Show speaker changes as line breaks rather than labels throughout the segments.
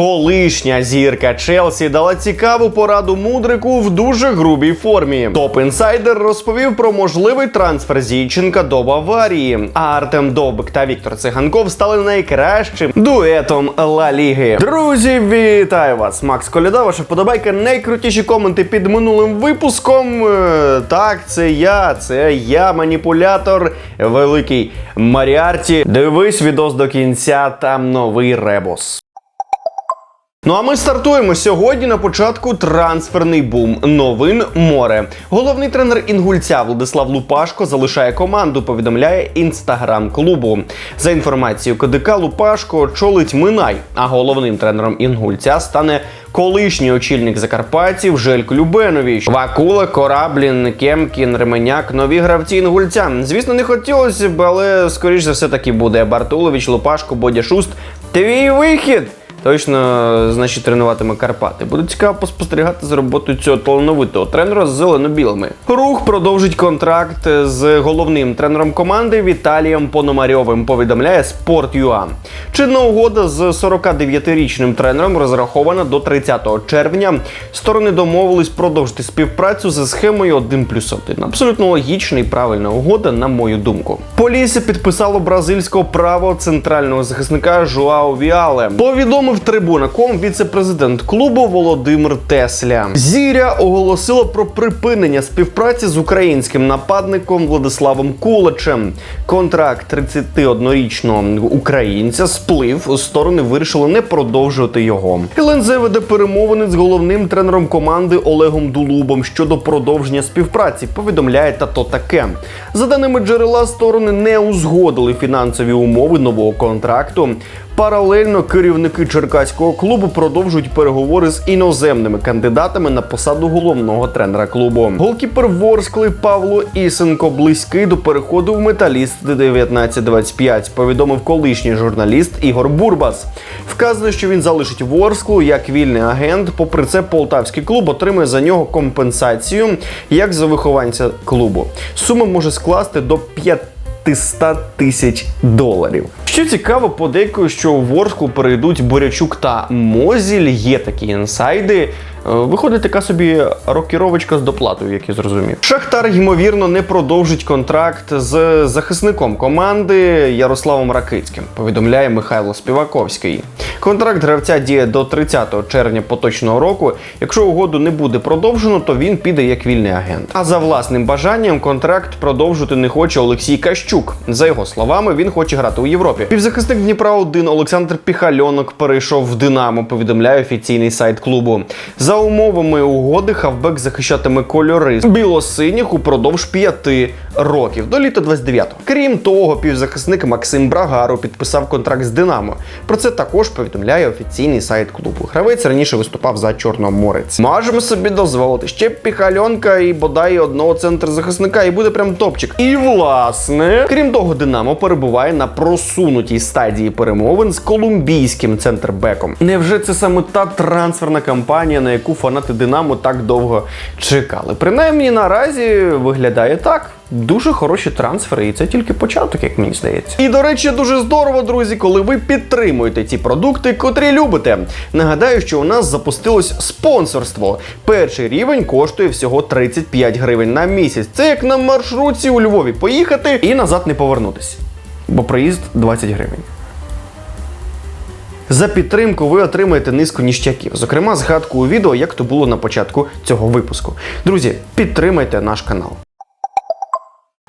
Колишня зірка Челсі дала цікаву пораду мудрику в дуже грубій формі. Топ інсайдер розповів про можливий трансфер Зінченка до Баварії. А Артем Довбик та Віктор Циганков стали найкращим дуетом Ла Ліги. Друзі, вітаю вас! Макс Коляда, ваша вподобайка. Найкрутіші коменти під минулим випуском. Е, Так, це я, це я, маніпулятор, великий Маріарті. Дивись відос до кінця, там новий ребус. Ну а ми стартуємо сьогодні на початку трансферний бум. Новин море. Головний тренер інгульця Владислав Лупашко залишає команду. Повідомляє інстаграм клубу. За інформацією КДК Лупашко очолить Минай, а головним тренером інгульця стане колишній очільник Закарпатів Желько Любенович. Вакула, Кораблін, Кемкін, Ременяк, нові гравці інгульця. Звісно, не хотілося б, але скоріш за все таки буде Бартулович, Лупашко, Бодя Шуст. Твій вихід! Точно, значить, тренуватиме Карпати. Буде цікаво поспостерігати за роботою цього талановитого тренера з зелено-білими. Рух продовжить контракт з головним тренером команди Віталієм Пономарьовим. Повідомляє Sport.ua. Чинна угода з 49-річним тренером розрахована до 30 червня. Сторони домовились продовжити співпрацю за схемою 1 плюс 1. Абсолютно логічна і правильна угода, на мою думку. Полісся підписало бразильського право центрального захисника Жуао Віале. Повідомив трибунаком віце-президент клубу Володимир Тесля. Зіря оголосила про припинення співпраці з українським нападником Владиславом Кулачем. Контракт 31-річного українця сплив. Сторони вирішили не продовжувати його. ЛНЗ веде перемовини з головним тренером команди Олегом Дулубом щодо продовження співпраці. Повідомляє та то таке. За даними джерела, сторони не узгодили фінансові умови нового контракту. Паралельно керівники черкаського клубу продовжують переговори з іноземними кандидатами на посаду головного тренера клубу. Голкіпер Ворскли Павло Ісенко близький до переходу в металіст 1925, повідомив колишній журналіст Ігор Бурбас. Вказано, що він залишить Ворсклу як вільний агент. Попри це, полтавський клуб отримає за нього компенсацію як за вихованця клубу. Сума може скласти до 5 500 тисяч доларів. Що цікаво, подейкую, що у Ворску перейдуть Борячук та Мозіль. Є такі інсайди. Е, Виходить така собі рокіровочка з доплатою, як я зрозумів. Шахтар, ймовірно, не продовжить контракт з захисником команди Ярославом Ракицьким, повідомляє Михайло Співаковський. Контракт гравця діє до 30 червня поточного року. Якщо угоду не буде продовжено, то він піде як вільний агент. А за власним бажанням контракт продовжити не хоче Олексій Кащук. За його словами, він хоче грати у Європі. Півзахисник Дніпра 1 Олександр Піхальонок перейшов в Динамо. Повідомляє офіційний сайт клубу. За умовами угоди хавбек захищатиме кольори білосиніх упродовж п'яти років до літа 29-го. Крім того, півзахисник Максим Брагару підписав контракт з Динамо. Про це також повідомляє офіційний сайт клубу. Гравець раніше виступав за Чорноморець. Можемо собі дозволити ще піхальонка і бодай одного центр захисника, і буде прям топчик. І власне, крім того, Динамо перебуває на просунутій стадії перемовин з колумбійським центрбеком. Невже це саме та трансферна кампанія, на яку фанати Динамо так довго чекали? Принаймні наразі виглядає так. Дуже хороші трансфери, і це тільки початок, як мені здається. І до речі, дуже здорово, друзі, коли ви підтримуєте ті продукти, котрі любите. Нагадаю, що у нас запустилось спонсорство. Перший рівень коштує всього 35 гривень на місяць. Це як на маршрутці у Львові поїхати і назад не повернутися. Бо проїзд 20 гривень. За підтримку ви отримаєте низку ніштяків, зокрема, згадку у відео, як то було на початку цього випуску. Друзі, підтримайте наш канал.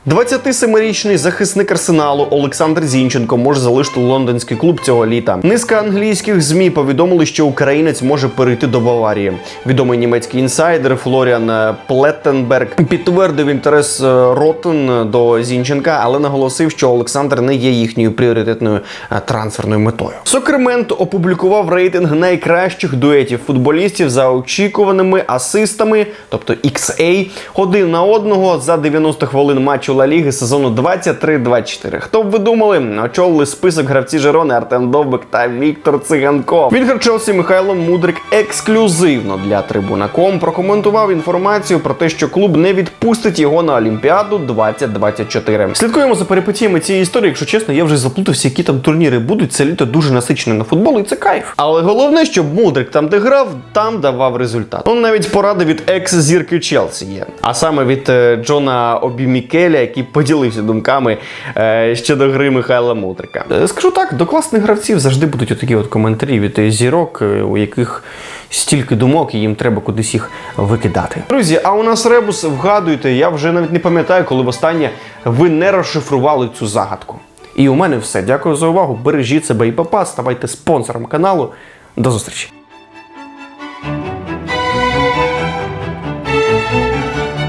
27-річний захисник арсеналу Олександр Зінченко може залишити лондонський клуб цього літа. Низка англійських змі повідомили, що українець може перейти до Баварії. Відомий німецький інсайдер Флоріан е, Плеттенберг підтвердив інтерес е, Ротен до Зінченка, але наголосив, що Олександр не є їхньою пріоритетною е, трансферною метою. Сокремент опублікував рейтинг найкращих дуетів футболістів за очікуваними асистами, тобто XA, один на одного за 90 хвилин матчу матчу Ла Ліги сезону 23-24. Хто б ви думали, очолили список гравці Жерони Артем Довбик та Віктор Циганков. Відгар Челсі Михайло Мудрик ексклюзивно для Трибуна.ком прокоментував інформацію про те, що клуб не відпустить його на Олімпіаду 2024. Слідкуємо за перипетіями цієї історії. Якщо чесно, я вже заплутався, які там турніри будуть. Це літо дуже насичене на футбол, і це кайф. Але головне, щоб Мудрик там, де грав, там давав результат. Ну навіть поради від екс-зірки Челсі є. А саме від е, Джона Обімікеля, який поділився думками е, щодо гри Михайла Мудрика. Е, скажу так, до класних гравців завжди будуть отакі от коментарі від е, зірок, у яких стільки думок, і їм треба кудись їх викидати. Друзі, а у нас ребус, вгадуйте, я вже навіть не пам'ятаю, коли востаннє ви не розшифрували цю загадку. І у мене все. Дякую за увагу. Бережіть себе і папа, ставайте спонсором каналу. До зустрічі.